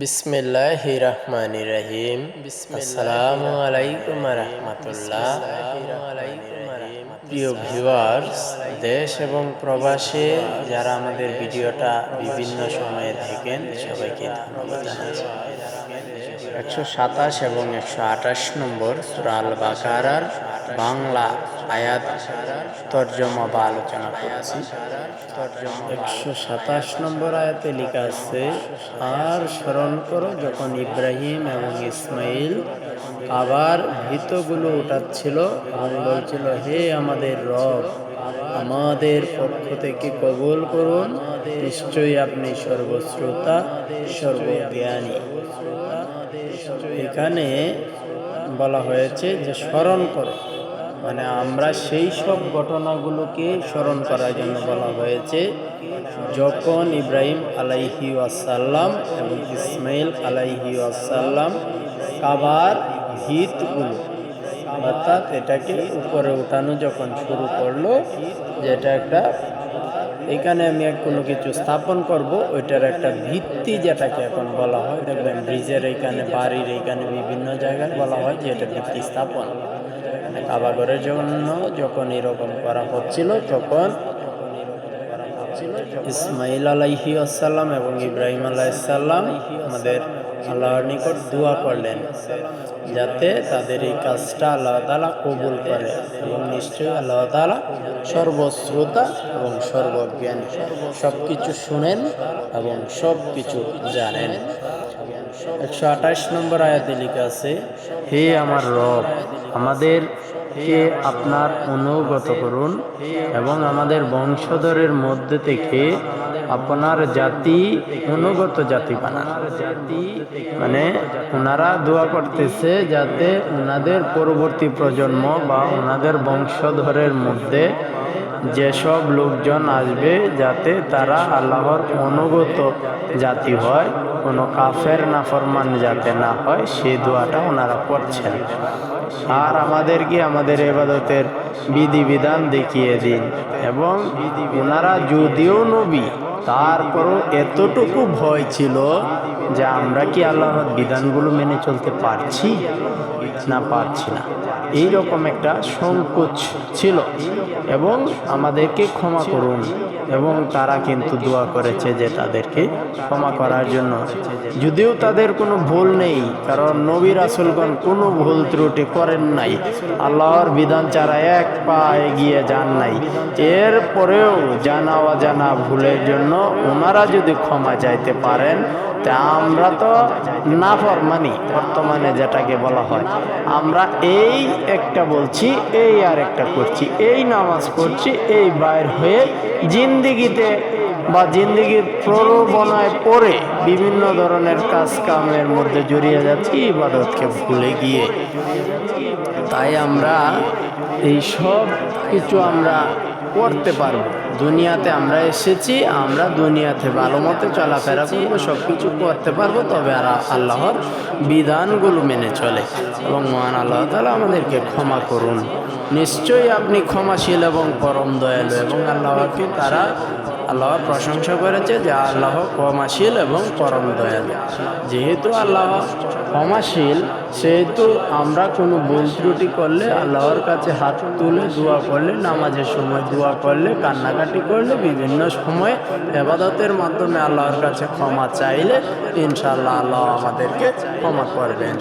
বিসমিল্লাহ রহমান রহিম আসসালামু আলাইকুম রহমতুল্লাহ প্রিয় ভিউয়ার্স, দেশ এবং প্রবাসে যারা আমাদের ভিডিওটা বিভিন্ন সময়ে দেখেন, সবাইকে ধন্যবাদ জানাচ্ছি। একশো সাতাশ এবং একশো আঠাশ নম্বর সুরাল বাকারার বাংলা আয়াত তর্জমা বা আলোচনা করছি। একশো সাতাশ নম্বর আয়াতে লেখা আছে, আর স্মরণ করো যখন ইব্রাহিম এবং ইসমাইল আবার ভীতগুলো উঠাচ্ছিল এবং বলছিল হে আমাদের রব, আমাদের পক্ষ থেকে কবুল করুন। নিশ্চয়ই আপনি সর্বশ্রোতা, সর্বজ্ঞানী। এখানে বলা হয়েছে যে, স্মরণ করো। মানে আমরা সেই সব ঘটনাগুলোকে স্মরণ করার জন্য বলা হয়েছে। যখন ইব্রাহিম আলাইহি আসাল্লাম এবং ইসমাইল আলাইহি আসাল্লাম কাবার ভিতগুলো অর্থাৎ এটাকে উপরে উঠানো যখন শুরু করল যেটা একটা, এখানে আমি কোনো কিছু স্থাপন করব, ওইটার একটা ভিত্তি যেটাকে এখন বলা হয়, দেখবেন ব্রিজের এইখানে বাড়ির এইখানে বিভিন্ন জায়গায় বলা হয় যে এটা ভিত্তি স্থাপন। কাবাগরের জন্য যখন এরকম করা হচ্ছিল, তখন ইসমাইল আলাইহি আসাল্লাম এবং ইব্রাহিম আলাইসাল্লাম আমাদের আল্লাহর নিকট দোয়া করলেন, যাতে তাদের এই কাজটা আল্লাহ তালা কবুল করে এবং নিশ্চয়ই আল্লাহ তালা সর্বশ্রোতা এবং সর্বজ্ঞানী। সব কিছু শুনেন এবং সব কিছু জানেন। একশো আঠাশ নম্বর আয়াতে লিখা আছে, হে আমার রব, আমাদের কে আপনার অনুগত করুন এবং আমাদের বংশধরের মধ্যে থেকে আপনার জাতি অনুগত জাতি বানান। মানে ওনারা দোয়া করতেছে যাতে ওনাদের পরবর্তী প্রজন্ম বা ওনাদের বংশধরের মধ্যে যেসব লোকজন আসবে যাতে তারা আল্লাহর অনুগত জাতি হয়, কোনো কাফের নাফরমান যাতে না হয় সেই দোয়াটা ওনারা করছেন। আর আমাদেরকে আমাদের এবাদতের বিধিবিধান দেখিয়ে দিন এবং ওনারা যদিও নবী তারপরও এতটুকু ভয় ছিল যে আমরা কি আল্লাহর বিধানগুলো মেনে চলতে পারছি না পারছি না। এই রকম একটা সংকোচ ছিল এবং আমাদেরকে ক্ষমা করুন এবং তারা কিন্তু দোয়া করেছে যে তাদেরকে ক্ষমা করার জন্য। যদিও তাদের কোনো ভুল নেই, কারণ নবীর আসলগণ কোনো ভুল ত্রুটি করেন নাই। আল্লাহর বিধান ছাড়া এক পা এগিয়ে যান নাই। এরপরেও জানা অজানা ভুলের জন্য ওনারা যদি ক্ষমা চাইতে পারেন, তা আমরা তো না ফরমানি বর্তমানে যেটাকে বলা হয়, আমরা এই একটা বলছি, এই আর একটা করছি, এই নামাজ পড়ছি, এই বাইর হয়ে জিন্দিগিতে বা জিন্দিগির প্রলোভনায় পড়ে বিভিন্ন ধরনের কাজ কামের মধ্যে জড়িয়ে যাচ্ছি, ইবাদতকে ভুলে গিয়ে। তাই আমরা এই সব কিছু আমরা করতে পারব। দুনিয়াতে আমরা এসেছি, আমরা দুনিয়াতে ভালো মতো চলাফেরা করব সব কিছু করতে পারব, তবে আর আল্লাহর বিধানগুলো মেনে চলে। এবং মহান আল্লাহ তালা আমাদেরকে ক্ষমা করুন। নিশ্চয়ই আপনি ক্ষমাশীল এবং পরম দয়ালু, এবং আল্লাহকে তারা আল্লাহর প্রশংসা করেছে যে আল্লাহ ক্ষমাশীল এবং পরম দয়ালু। যেহেতু আল্লাহ ক্ষমাশীল, সেহেতু আমরা কোনো ভুল ত্রুটি করলে আল্লাহর কাছে হাত তুলে দোয়া করলে, নামাজের সময় দোয়া করলে, কান্নাকাটি করলে, বিভিন্ন সময় এবাদতের মাধ্যমে আল্লাহর কাছে ক্ষমা চাইলে ইনশাল্লাহ আল্লাহ আমাদেরকে ক্ষমা করবেন।